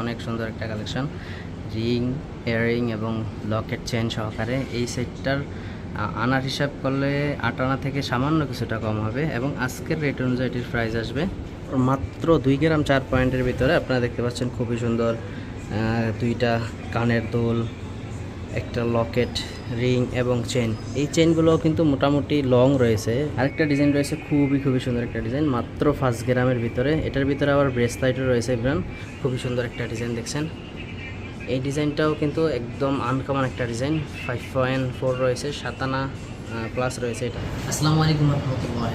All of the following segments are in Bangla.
অনেক সুন্দর একটা কালেকশন। রিং ইয়ারিং এবং লকেট চেন সহকারে এই সেটটার আনার হিসাব করলে আট আনা থেকে সামান্য কিছুটা কম হবে এবং আজকের রেট অনুযায়ী এটির প্রাইস আসবে মাত্র দুই গ্রাম চার পয়েন্টের ভিতরে। আপনারা দেখতে পাচ্ছেন খুবই সুন্দর দুইটা কানের দোল একটা লকেট, রিং এবং চেন এই চেনগুলো কিন্তু মোটামুটি লং রয়েছে। আরেকটা ডিজাইন রয়েছে খুবই খুবই সুন্দর একটা ডিজাইন, মাত্র ফার্স্ট গ্রামের ভিতরে। এটার ভিতরে আবার ব্রেসলাইটও রয়েছে ব্রান খুবই সুন্দর একটা ডিজাইন দেখছেন। এই ডিজাইনটাও কিন্তু একদম আনকমন একটা ডিজাইন। ফাইভ পয়েন্ট ফোর রয়েছে সাতানা প্লাস রয়েছে এটা। আসসালামু আলাইকুম রহমতুল্লাহ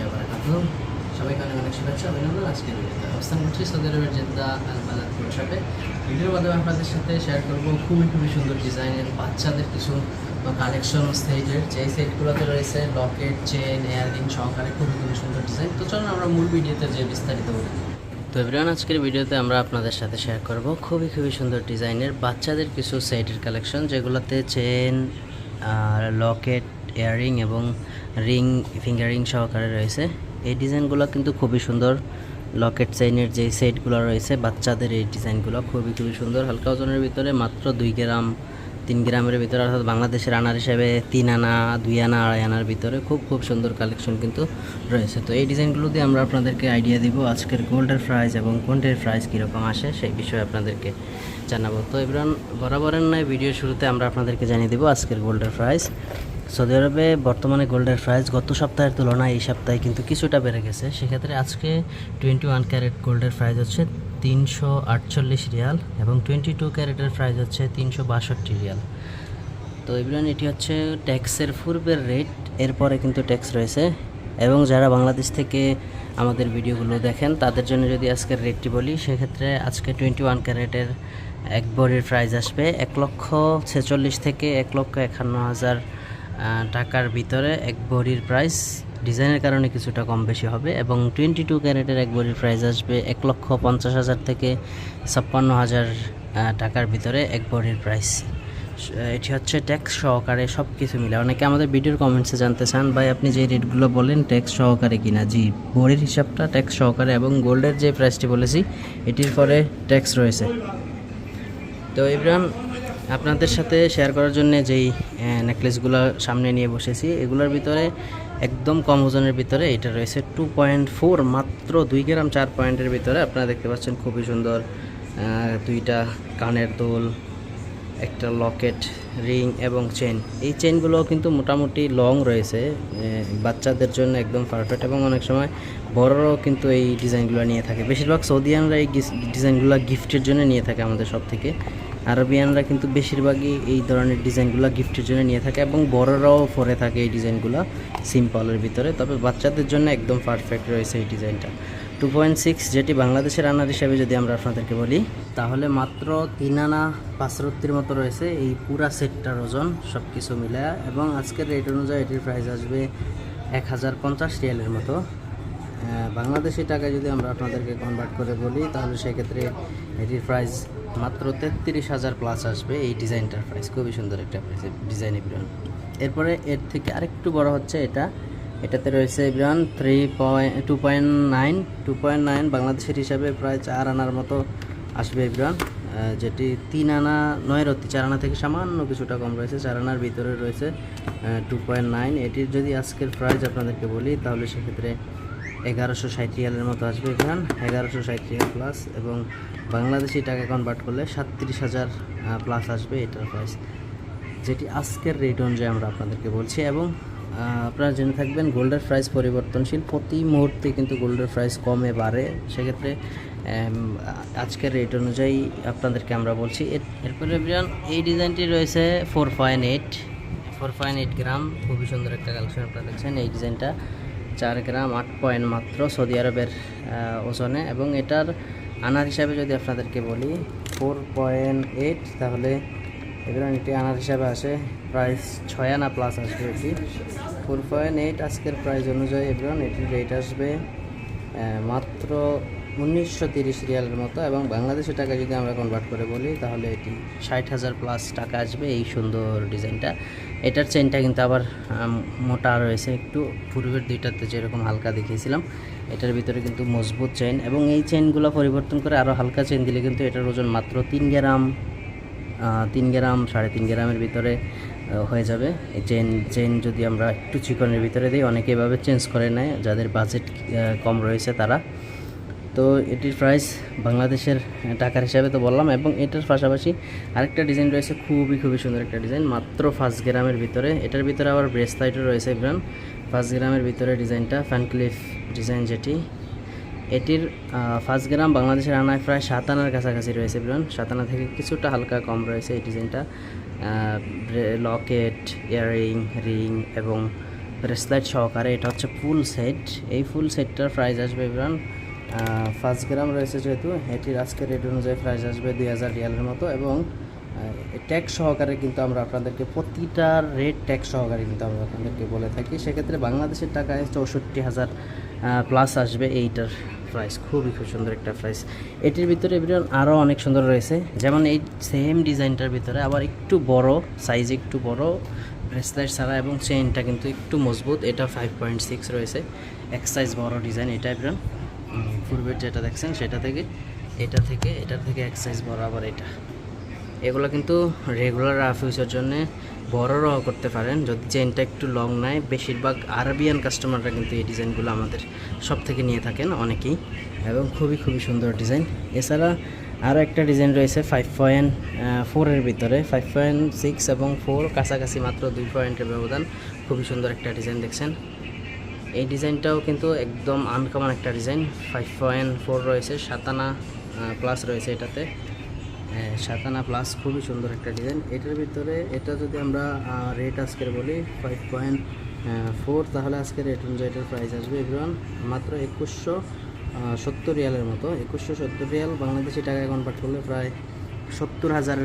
সবাইকে অনেক অনেক শুভেচ্ছা অভিনন্দন, আজকের ভিডিওতে। অবস্থান করছি সৌদি আরবের জেদ্দা আল বালাদ শপে ভিডিওর মাধ্যমে আপনাদের সাথে শেয়ার করব খুবই খুবই সুন্দর ডিজাইনের বাচ্চাদের কিছু কালেকশন সেটের যে সেটগুলোতে রয়েছে লকেট চেন এয়াররিং সহকারে খুবই খুবই সুন্দর ডিজাইন তো চলুন আমরা মূল ভিডিওতে যে বিস্তারিত বলি। তো এভরিওয়ান আজকের ভিডিওতে আমরা আপনাদের সাথে শেয়ার করব খুবই খুবই সুন্দর ডিজাইনের বাচ্চাদের কিছু সেটের কালেকশন যেগুলোতে চেন আর লকেট ইয়াররিং এবং রিং ফিঙ্গারিং সহকারে রয়েছে। এই ডিজাইনগুলো কিন্তু খুবই সুন্দর লকেট চেইনের যে সেটগুলো রয়েছে, বাচ্চাদের এই ডিজাইনগুলো খুবই খুবই সুন্দর। হালকা ওজনের ভিতরে মাত্র দুই গ্রাম, তিন গ্রামের ভিতরে, অর্থাৎ বাংলাদেশের আনার হিসাবে তিন আনা, দুই আনা, আড়াই আনার ভিতরে খুব খুব সুন্দর কালেকশন কিন্তু রয়েছে। তো এই ডিজাইনগুলো দিয়ে আমরা আপনাদেরকে আইডিয়া দিব আজকের গোল্ডের প্রাইস এবং কোনটের প্রাইস কীরকম আসে সেই বিষয়ে আপনাদেরকে জানাব। তো এবার বরাবরের নয় ভিডিও শুরুতে আমরা আপনাদেরকে জানিয়ে দেবো আজকের গোল্ডের প্রাইস সৌদি আরবে বর্তমানে গোল্ডের প্রাইস গত সপ্তাহের তুলনায় এই সপ্তাহে কিন্তু কিছুটা বেড়ে গেছে। সেক্ষেত্রে আজকে টোয়েন্টি ওয়ান ক্যারেট গোল্ডের প্রাইস হচ্ছে তিনশো আটচল্লিশ রিয়াল এবং টোয়েন্টি টু ক্যারেটের প্রাইস হচ্ছে তিনশো বাষট্টি রিয়াল। তো এগুলো এটি হচ্ছে ট্যাক্সের পূর্বের রেট, এরপরে কিন্তু ট্যাক্স রয়েছে এবং যারা বাংলাদেশ থেকে আমাদের ভিডিওগুলো দেখেন, তাদের জন্য যদি আজকের রেটটি বলি, সেক্ষেত্রে আজকে টোয়েন্টি ওয়ান ক্যারেটের এক বড়ির প্রাইস আসবে এক লক্ষ ছেচল্লিশ থেকে এক লক্ষ একান্ন হাজার টাকার ভিতরে এক বড়ির প্রাইস ডিজাইনের কারণে কিছুটা কম বেশি হবে এবং টোয়েন্টি টু ক্যারেটের এক বড়ির প্রাইস আসবে এক লক্ষ পঞ্চাশ হাজার থেকে ছাপ্পান্ন হাজার টাকার ভিতরে এক বড়ির প্রাইস এটি হচ্ছে ট্যাক্স সহকারে সব কিছু মিলে। অনেকে আমাদের ভিডিওর কমেন্টসে জানতে চান, ভাই, আপনি যে রেটগুলো বলেন ট্যাক্স সহকারে কিনা? জি বোর্ডের হিসাবটা ট্যাক্স সহকারে এবং গোল্ডের যে প্রাইসটি বলেছি, এটির পরে ট্যাক্স রয়েছে। তো ইব্রাহিম আপনাদের সাথে শেয়ার করার জন্য যেই নেকলেসগুলো সামনে নিয়ে বসেছি, এগুলোর ভিতরে একদম কম ওজনের ভিতরে এটা রয়েছে টু পয়েন্ট ফোর মাত্র দুই গ্রাম চার পয়েন্টের ভিতরে আপনারা দেখতে পাচ্ছেন খুবই সুন্দর দুইটা কানের দোল, একটা লকেট রিং এবং চেন। এই চেনগুলো কিন্তু মোটামুটি লং রয়েছে। বাচ্চাদের জন্য একদম পারফেক্ট এবং অনেক সময় বড়রাও কিন্তু এই ডিজাইনগুলো নিয়ে থাকে। বেশিরভাগ সৌদিয়ানরা এই ডিজাইনগুলো গিফটের জন্য নিয়ে থাকে আমাদের সব থেকে আরবিয়ানরা কিন্তু বেশিরভাগই এই ধরনের ডিজাইনগুলো গিফটের জন্য নিয়ে থাকে এবং বড়রাও পরে থাকে এই ডিজাইনগুলো সিম্পলের ভিতরে। তবে বাচ্চাদের জন্য একদম পারফেক্ট রয়েছে এই ডিজাইনটা। টু পয়েন্ট সিক্স যেটি বাংলাদেশের আনার হিসাবে যদি আমরা আপনাদেরকে বলি, তাহলে মাত্র তিন আনা পাঁচরত্তির মতো রয়েছে এই পুরা সেটটার ওজন সব কিছু মিলে এবং আজকের রেট অনুযায়ী এটির প্রাইস আসবে এক হাজার পঞ্চাশ রিয়ালের মতো। বাংলাদেশি টাকায় যদি আমরা আপনাদেরকে কনভার্ট করে বলি, তাহলে সেক্ষেত্রে এটির প্রাইস মাত্র তেত্রিশ হাজার প্লাস আসবে। এই ডিজাইনটার প্রাইস খুবই সুন্দর একটা ডিজাইন বিরন। এরপরে এর থেকে আরেকটু বড় হচ্ছে এটা এটাতে রয়েছে বিরন three point two point nine two point nine বাংলাদেশের হিসাবে প্রায় চার আনার মতো আসবে বিরন যেটি তিন আনা নয় রত্তি, চার আনা থেকে সামান্য কিছুটা কম রয়েছে, চার আনার ভিতরে রয়েছে টু পয়েন্ট নাইন এটির যদি আজকের প্রাইস আপনাদেরকে বলি, তাহলে সেক্ষেত্রে এগারোশো ষাট রিয়ালের মতো আসবে এখান এগারোশো ষাট রিয়াল প্লাস এবং বাংলাদেশি টাকা কনভার্ট করলে সাতত্রিশ হাজার প্লাস আসবে এটার প্রাইস যেটি আজকের রেট অনুযায়ী আমরা আপনাদেরকে বলছি এবং আপনারা জেনে থাকবেন, গোল্ডের প্রাইস পরিবর্তনশীল। প্রতি মুহূর্তে কিন্তু গোল্ডের প্রাইস কমে বাড়ে। সেক্ষেত্রে আজকের রেট অনুযায়ী আপনাদেরকে আমরা বলছি। এর- এরপরে এই ডিজাইনটি রয়েছে four point eight. Four point eight gram. খুবই সুন্দর একটা কালেকশন আপনারা দেখছেন। এই ডিজাইনটা চার গ্রাম, আট পয়েন্ট মাত্র সৌদি আরবের ওজনে। এবং এটার আনার হিসাবে যদি আপনাদেরকে বলি, ফোর পয়েন্ট এইট, তাহলে এগুলো একটি আনার হিসাবে আসে প্রাইস ছয় আনা প্লাস আসবে এটি। ফোর পয়েন্ট এইট আজকের প্রাইস অনুযায়ী এগুলো, এটির রেট আসবে মাত্র উনিশশো তিরিশ রিয়ালের মতো এবং বাংলাদেশি টাকা যদি আমরা কনভার্ট করে বলি, তাহলে এটি ষাট হাজার প্লাস টাকা আসবে এই সুন্দর ডিজাইনটা। এটার চেনটা কিন্তু আবার মোটা রয়েছে। একটু পূর্বের দুইটাতে যেরকম হালকা দেখিয়েছিলাম, এটার ভিতরে কিন্তু মজবুত চেন এবং এই চেনগুলো পরিবর্তন করে আরও হালকা চেন দিলে কিন্তু এটার ওজন মাত্র তিন গ্রাম তিন গ্রাম, সাড়ে তিন গ্রামের ভিতরে হয়ে যাবে। এই চেন চেন যদি আমরা একটু চিকনের ভিতরে দিই, অনেকে এভাবে চেঞ্জ করে নেয়, যাদের বাজেট কম রয়েছে তারা। তো এটির প্রাইস বাংলাদেশের টাকার হিসাবে তো বললাম, এবং এটার পাশাপাশি আরেকটা ডিজাইন রয়েছে, খুবই খুবই সুন্দর একটা ডিজাইন মাত্র ফার্স্ট গ্রামের ভিতরে। এটার ভিতরে আবার ব্রেসলাইটও রয়েছে ইব্রান ফার্স্ট গ্রামের ভিতরে ডিজাইনটা ফ্যানক্লিফ ডিজাইন যেটি। এটির ফার্স্ট গ্রাম বাংলাদেশের আনায় প্রায় সাত আনার কাছাকাছি রয়েছে ইব্রান সাত আনা থেকে কিছুটা হালকা কম রয়েছে এই ডিজাইনটা লকেট, ইয়াররিং, রিং এবং ব্রেসলাইট সহকারে এটা হচ্ছে ফুল সেট। এই ফুল সেটটার প্রাইস আসবে ইব্রান ফার্স্ট গ্রাম রয়েছে যেহেতু, এটির আজকের রেট অনুযায়ী প্রাইস আসবে দুই হাজার রিয়ালের মতো এবং ট্যাক্স সহকারে কিন্তু আমরা আপনাদেরকে প্রতিটা রেট ট্যাক্স সহকারে কিন্তু আমরা আপনাদেরকে বলে থাকি। সেক্ষেত্রে বাংলাদেশের টাকায় চৌষট্টি হাজার প্লাস আসবে এইটার। প্রাইস খুবই খুব সুন্দর একটা ফ্রাইস এটির ভিতরে এবার আরও অনেক সুন্দর রয়েছে। যেমন এই সেম ডিজাইনটার ভিতরে আবার একটু বড় সাইজ একটু বড় ব্রেসলেট ছাড়া এবং চেনটা কিন্তু একটু মজবুত। এটা ফাইভ পয়েন্ট সিক্স রয়েছে। এক সাইজ বড় ডিজাইন এটা এবার পূর্বের যেটা দেখছেন সেটা থেকে, এটা থেকে, এটার থেকে এক সাইজ বড় আবার এটা। এগুলো কিন্তু রেগুলার রাফ ইউজের জন্য বড়রাও করতে পারেন। যদি চেনটা একটু লং নেয়, বেশিরভাগ আরবিয়ান কাস্টমাররা কিন্তু এই ডিজাইনগুলো আমাদের সব থেকে নিয়ে থাকেন অনেকেই এবং খুবই খুবই সুন্দর ডিজাইন এছাড়া আরও একটা ডিজাইন রয়েছে ফাইভ পয়েন্ট ফোরের ভিতরে। ফাইভ পয়েন্ট সিক্স এবং ফোর কাছাকাছি মাত্র দুই পয়েন্টের ব্যবধান। খুবই সুন্দর একটা ডিজাইন দেখছেন। এই ডিজাইনটাও কিন্তু একদম আনকমন একটা ডিজাইন ফাইভ পয়েন্ট ফোর রয়েছে, সাতানা প্লাস রয়েছে এটাতে। সাতানা প্লাস খুবই সুন্দর একটা ডিজাইন এটার ভিতরে এটা যদি আমরা রেট আজকের বলি ফাইভ পয়েন্ট ফোর তাহলে আজকে রেট অনুযায়ী এটার প্রাইস আসবে এগুলো মাত্র একুশশো সত্তর রিয়ালের মতো। একুশশো সত্তর রিয়াল বাংলাদেশি টাকা কনভার্ট করলে প্রায় সত্তর হাজার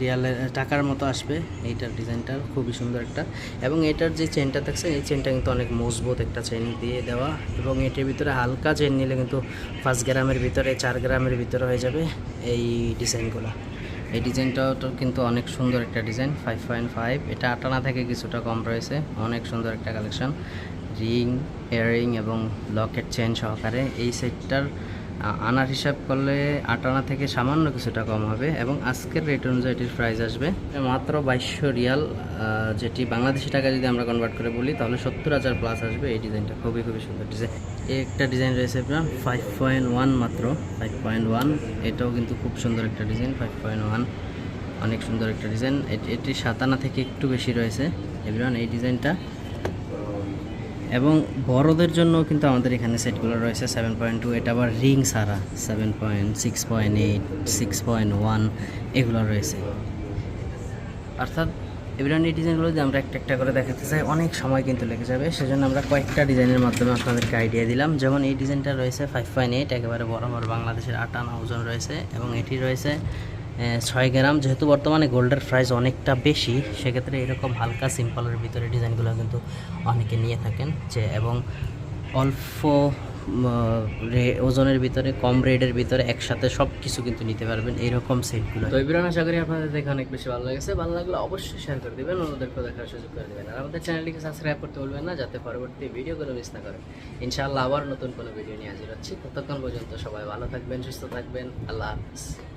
রিয়ালের টাকার মতো আসবে এইটার ডিজাইনটা, খুবই সুন্দর একটা। এবং এটার যে চেনটা থাকছে এই চেনটা কিন্তু অনেক মজবুত একটা চেন দিয়ে দেওয়া। এবং এটির ভিতরে হালকা চেন নিলে কিন্তু পাঁচ গ্রামের ভিতরে, চার গ্রামের ভিতরে হয়ে যাবে এই ডিজাইনগুলো। এই ডিজাইনটাও তো কিন্তু অনেক সুন্দর একটা ডিজাইন ফাইভ পয়েন্ট ফাইভ এটা আটানা থেকে কিছুটা কম রয়েছে, অনেক সুন্দর একটা কালেকশন রিং ইয়ারিং এবং লকেট চেন সহকারে এই সেটটার আনার হিসাব করলে আট আনা থেকে সামান্য কিছুটা কম হবে এবং আজকের রেট অনুযায়ী এটির প্রাইস আসবে মাত্র বাইশশো রিয়াল যেটি বাংলাদেশি টাকা যদি আমরা কনভার্ট করে বলি, তাহলে সত্তর হাজার প্লাস আসবে। এই ডিজাইনটা খুবই খুবই সুন্দর ডিজাইন একটা ডিজাইন রয়েছে আপনার ফাইভ পয়েন্ট ওয়ান মাত্র ফাইভ পয়েন্ট ওয়ান এটাও কিন্তু খুব সুন্দর একটা ডিজাইন ফাইভ পয়েন্ট ওয়ান অনেক সুন্দর একটা ডিজাইন এটি সাতানা থেকে একটু বেশি রয়েছে। এভরিওয়ান, এই ডিজাইনটা এবং বড়দের জন্য কিন্তু আমাদের এখানে সেটগুলো রয়েছে সেভেন পয়েন্ট টু এটা আবার রিং সারা seven point six point eight six point one এগুলো রয়েছে। অর্থাৎ এবার এই ডিজাইনগুলো যদি আমরা একটা একটা করে দেখাতে চাই, অনেক সময় কিন্তু লেগে যাবে, সেজন্য আমরা কয়েকটা ডিজাইনের মাধ্যমে আপনাদেরকে আইডিয়া দিলাম। যেমন এই ডিজাইনটা রয়েছে ফাইভ পয়েন্ট এইট একেবারে বরাবর বাংলাদেশের আটানা ওজন রয়েছে এবং এটি রয়েছে ছয় গ্রাম, যেহেতু বর্তমানে গোল্ডের প্রাইস অনেকটা বেশি, সেক্ষেত্রে এরকম হালকা সিম্পলের ভিতরে ডিজাইনগুলো কিন্তু অনেকে নিয়ে থাকেন যে, এবং অল্প রে- ওজনের ভিতরে, কম রেডের ভিতরে একসাথে সব কিছু কিন্তু নিতে পারবেন এইরকম সেটগুলো। তো এবার আশা করি আপনাদের দেখে অনেক বেশি ভালো লেগেছে। ভালো লাগলে অবশ্যই শেয়ার করে দেবেন, অন্যদেরকেও দেখার সুযোগ করে দেবেন। আর আমাদের চ্যানেলটিকে সাবস্ক্রাইব করতে বলবেন না, যাতে পরবর্তী ভিডিওগুলো মিস না করেন। ইনশাআল্লাহ আবার নতুন কোনো ভিডিও নিয়ে হাজির হচ্ছি। ততক্ষণ পর্যন্ত সবাই ভালো থাকবেন, সুস্থ থাকবেন। আল্লাহ হাফিজ।